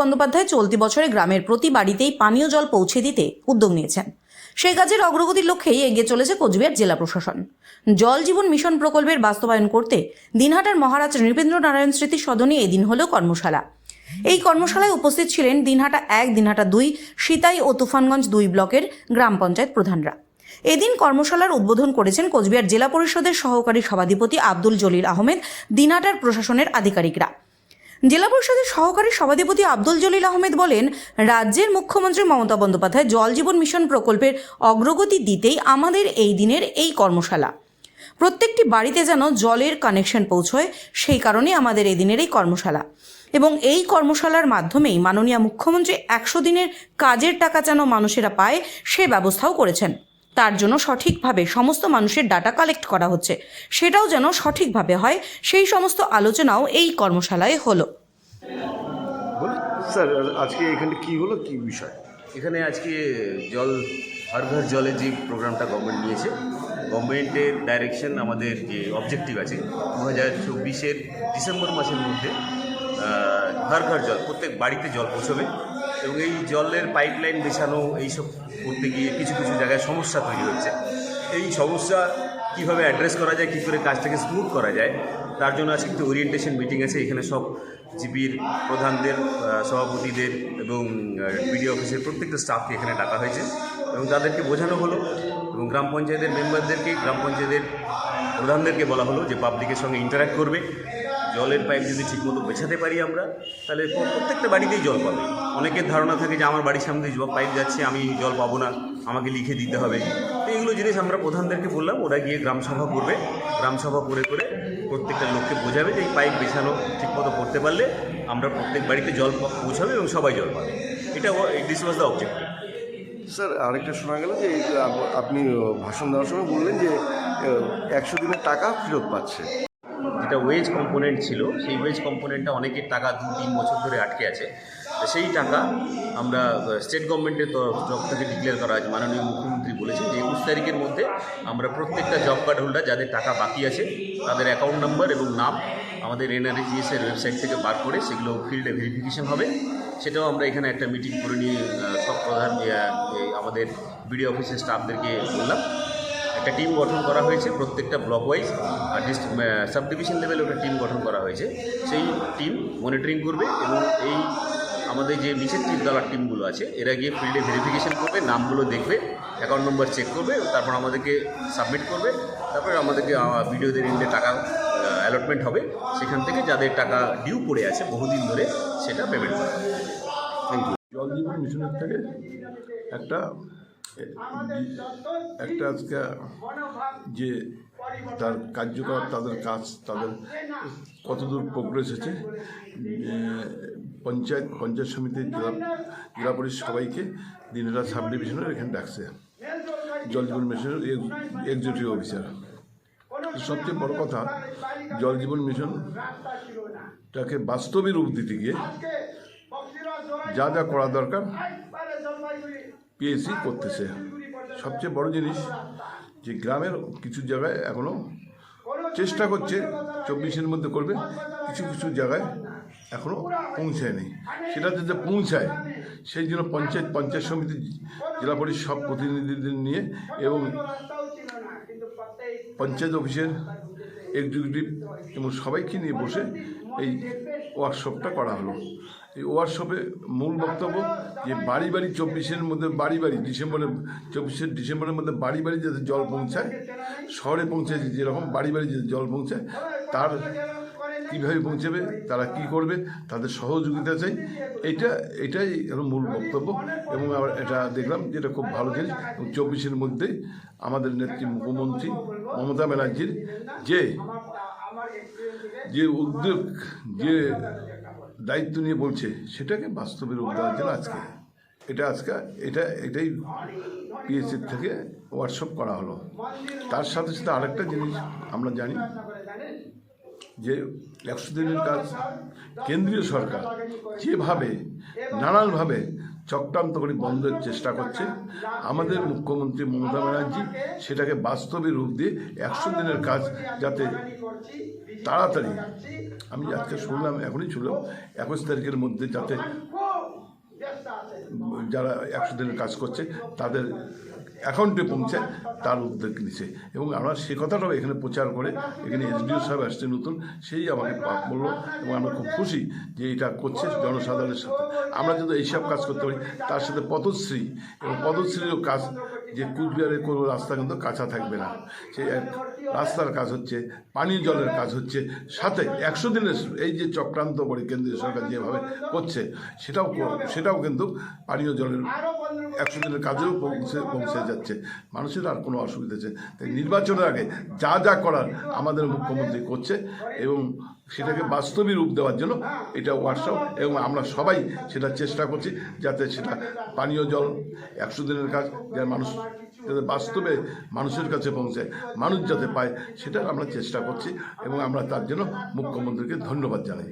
বন্দ্যোপাধ্যায় চলতি বছরে গ্রামের প্রতি বাড়িতেই পানীয় জল পৌঁছে দিতে উদ্যোগ নিয়েছেন। সেই কাজের অগ্রগতির লক্ষ্যেই এগিয়ে চলেছে কোচবিহার জেলা প্রশাসন। জল জীবন মিশন প্রকল্পের বাস্তবায়ন করতে দিনহাটার মহারাজ নৃপেন্দ্র নারায়ণ স্মৃতি সদনে এদিন হল কর্মশালা। এই কর্মশালায় উপস্থিত ছিলেন দিনহাটা এক, দিনহাটা দুই, সিতাই ও তুফানগঞ্জ দুই ব্লকের গ্রাম পঞ্চায়েত প্রধানরা। এদিন কর্মশালার উদ্বোধন করেছেন কোচবিহার জেলা পরিষদের সহকারী সভাধিপতি আব্দুল জলিল আহমেদ, দিনহাটার প্রশাসনের আধিকারিকরা। জেলা পরিষদের সহকারী সভাধিপতি আব্দুল জলিল আহমেদ বলেন, রাজ্যের মুখ্যমন্ত্রী মমতা বন্দ্যোপাধ্যায় জল জীবন মিশন প্রকল্পের অগ্রগতি দিতেই আমাদের এই দিনের এই কর্মশালা। প্রত্যেকটি বাড়িতে যেন জলের কানেকশন পৌঁছয়, সেই কারণে আমাদের এই দিনের এই কর্মশালা। এবং এই কর্মশালার মাধ্যমেই মাননীয় মুখ্যমন্ত্রী একশো দিনের কাজের টাকা যেন মানুষেরা পায়, সে ব্যবস্থাও করেছেন। তার জন্য সঠিকভাবে সমস্ত মানুষের ডাটা কালেক্ট করা হচ্ছে। সেটাও যেন সঠিকভাবে হয় সেই সমস্ত আলোচনাও এই কর্মশালায় হলো। বলুন স্যার আজকে এখানে কি হলো? কি বিষয়? এখানে আজকে জল হর ঘর জলের যে প্রোগ্রামটা গভর্নমেন্ট নিয়েছে গভর্নমেন্টের ডাইরেকশন আমাদের যে অবজেক্টিভ আছে দু হাজার চব্বিশের ডিসেম্বর মাসের মধ্যে ঘর ঘর জল প্রত্যেক বাড়িতে জল পৌঁছবে। এবং এই জলের পাইপলাইন বেছানো এইসব করতে গিয়ে কিছু কিছু জায়গায় সমস্যা তৈরি হচ্ছে। এই সমস্যা কীভাবে অ্যাড্রেস করা যায়, কী করে কাজটাকে স্মুথ করা যায়, তার জন্য আজকে একটি ওরিয়েন্টেশন মিটিং আছে। এখানে সব জিপির প্রধানদের সভাপতিদের এবং বিডিও অফিসের প্রত্যেকটা স্টাফকে এখানে ডাকা হয়েছে এবং তাদেরকে বোঝানো হলো এবং গ্রাম পঞ্চায়েতের মেম্বারদেরকে গ্রাম পঞ্চায়েতের প্রধানদেরকে বলা হলো যে পাবলিকের সঙ্গে ইন্টারাক্ট করবে। জলের পাইপ যদি ঠিকমতো বেছাতে পারি আমরা, তাহলে প্রত্যেকটা বাড়িতেই জল পাবে। অনেকের ধারণা থাকে যে আমার বাড়ির সামনে জল পাইপ যাচ্ছে, আমি জল পাবো না, আমাকে লিখে দিতে হবে। তো এইগুলো জিনিস আমরা প্রধানদেরকে বললাম, ওরা গিয়ে গ্রামসভা করবে। গ্রামসভা করে করে প্রত্যেকটা লোককে বোঝাবে যে এই পাইপ বেছানো ঠিকমতো করতে পারলে আমরা প্রত্যেক বাড়িতে জল পৌঁছাবে এবং সবাই জল পাবে। এটা this was the objective sir, আরেকটা শোনা গেল যে আপনি ভাষণ দেওয়ার সময় বললেন যে একশো দিনের টাকা ফেরত পাচ্ছে। যেটা ওয়েজ কম্পোনেন্ট ছিল, সেই ওয়েজ কম্পোনেন্টটা অনেকের টাকা দু তিন বছর ধরে আটকে আছে। সেই টাকা আমরা স্টেট গভর্নমেন্টের তরফ থেকে ডিক্লেয়ার করা আছে মাননীয় মুখ্যমন্ত্রী বলেছেন যে একুশ তারিখের মধ্যে আমরা প্রত্যেকটা জব কার্ড হোল্ডার যাদের টাকা বাকি আছে, তাদের অ্যাকাউন্ট নাম্বার এবং নাম আমাদের এনআরএজিএস এর ওয়েবসাইট থেকে বার করে সেগুলো ফিল্ডে ভেরিফিকেশন হবে। সেটাও আমরা এখানে একটা মিটিং করে নিয়ে সব প্রধান আমাদের বিডিও অফিসের স্টাফদেরকে বললাম। একটা টিম গঠন করা হয়েছে প্রত্যেকটা ব্লক ওয়াইজ সাব ডিভিশন লেভেলে একটা টিম গঠন করা হয়েছে। সেই টিম মনিটরিং করবে এবং এই আমাদের যে নিচের দলার টিমগুলো আছে, এরা গিয়ে ফিল্ডে ভেরিফিকেশন করবে, নামগুলো দেখবে অ্যাকাউন্ট নম্বর চেক করবে, তারপর আমাদেরকে সাবমিট করবে, তারপরে আমাদেরকে ভিডিওদের ইন্ডে টাকা অ্যালটমেন্ট হবে। সেখান থেকে যাদের টাকা ডিউ পড়ে আছে বহুদিন ধরে, সেটা পেমেন্ট করা থ্যাংক ইউ জল জীবন মিশনের থেকে একটা একটা আজকে যে তার কার্যকর তাদের কাজ তাদের কতদূর প্রোগ্রেস হয়েছে পঞ্চায়েত পঞ্চায়েত সমিতির জেলা জেলা পরিষদ সবাইকে দিনহাটা সাব ডিভিশনের এখানে ডাকছে। জল জীবন মিশনের এক্সিকিউটিভ অফিসার সবচেয়ে বড় কথা জল জীবন মিশনটাকে বাস্তবে রূপ দিতে গিয়ে যা যা করা দরকার পিএসসি করতেছে। সবচেয়ে বড় জিনিস যে গ্রামের কিছু জায়গায় এখনও চেষ্টা করছে, চব্বিশের মধ্যে করবে, কিছু কিছু জায়গায় এখনও পৌঁছায়নি সেটা যাতে পৌঁছায়, সেই জন্য পঞ্চায়েত পঞ্চায়েত সমিতি, জেলা পরিষদ সব প্রতিনিধিদের নিয়ে এবং পঞ্চায়েত অফিসের এক্সিকিউটিভ এবং সবাইকে নিয়ে বসে এই ওয়ার্কশপটা করা হলো। এই ওয়ার্কশপে মূল বক্তব্য যে বাড়ি বাড়ি চব্বিশের মধ্যে বাড়ি বাড়ি ডিসেম্বরের, চব্বিশের ডিসেম্বরের মধ্যে বাড়ি বাড়ি যাতে জল পৌঁছায়, শহরে পৌঁছায় যেরকম বাড়ি বাড়ি যাতে জল পৌঁছায়, তার কীভাবে পৌঁছাবে, তারা কি করবে, তাদের সহযোগিতা চাই। এটা এটাই মূল বক্তব্য এবং আবার এটা দেখলাম যেটা খুব ভালো জিনিস চব্বিশের মধ্যে আমাদের নেত্রী মুখ্যমন্ত্রী মমতা ব্যানার্জির যে যে উদ্যোগ, যে দায়িত্ব নিয়ে বলছে, সেটাকে বাস্তবে রূপ দেওয়ার জন্য আজকে। এটা আজকে, এটা, এটাই পিএসসির থেকে হোয়াটসঅ্যাপ করা হলো। তার সাথে সাথে আরেকটা জিনিস আমরা জানি যে একশো দিনের কাজ কেন্দ্রীয় সরকার যেভাবে নানানভাবে চক্রান্ত করে বন্ধের চেষ্টা করছে, আমাদের মুখ্যমন্ত্রী মমতা ব্যানার্জি সেটাকে বাস্তবে রূপ দিয়ে একশো দিনের কাজ যাতে তাড়াতাড়ি, আমি আজকে শুনলাম, এখনই ছিল, একুশ তারিখের মধ্যে যাতে যারা একশো দিনের কাজ করছে তাদের অ্যাকাউন্টে পৌঁছে, তার উদ্যোগ নিছে। এবং আমরা সে কথাটাও এখানে প্রচার করে, এখানে এসডিও সাহেব আসছে নতুন, সেই আমাকে বলল এবং আমরা খুব খুশি যে এটা করছে জনসাধারণের সাথে। আমরা যদি এইসব কাজ করতে পারি, তার সাথে পদশ্রী এবং পদশ্রীরও কাজ যে কুচবিহারের কোনো রাস্তা কিন্তু কাঁচা থাকবে না। সেই এক রাস্তার কাজ হচ্ছে, পানীয় জলের কাজ হচ্ছে, সাথে একশো দিনের এই যে চক্রান্ত করে কেন্দ্রীয় সরকার যেভাবে করছে, সেটাও সেটাও কিন্তু পানীয় জলের একশো দিনের কাজেও পৌঁছে পৌঁছে যাচ্ছে। মানুষের আর কোনো অসুবিধা আছে তাই নির্বাচনের আগে যা যা করার আমাদের মুখ্যমন্ত্রী করছে এবং সেটাকে বাস্তবে রূপ দেওয়ার জন্য এটা হোয়াটসঅ্যাপ এবং আমরা সবাই সেটা চেষ্টা করছি যাতে সেটা পানীয় জল, একশো দিনের কাজ যার মানুষ যাতে বাস্তবে মানুষের কাছে পৌঁছায় মানুষ যাতে পায়, সেটার আমরা চেষ্টা করছি এবং আমরা তার জন্য মুখ্যমন্ত্রীকে ধন্যবাদ জানাই।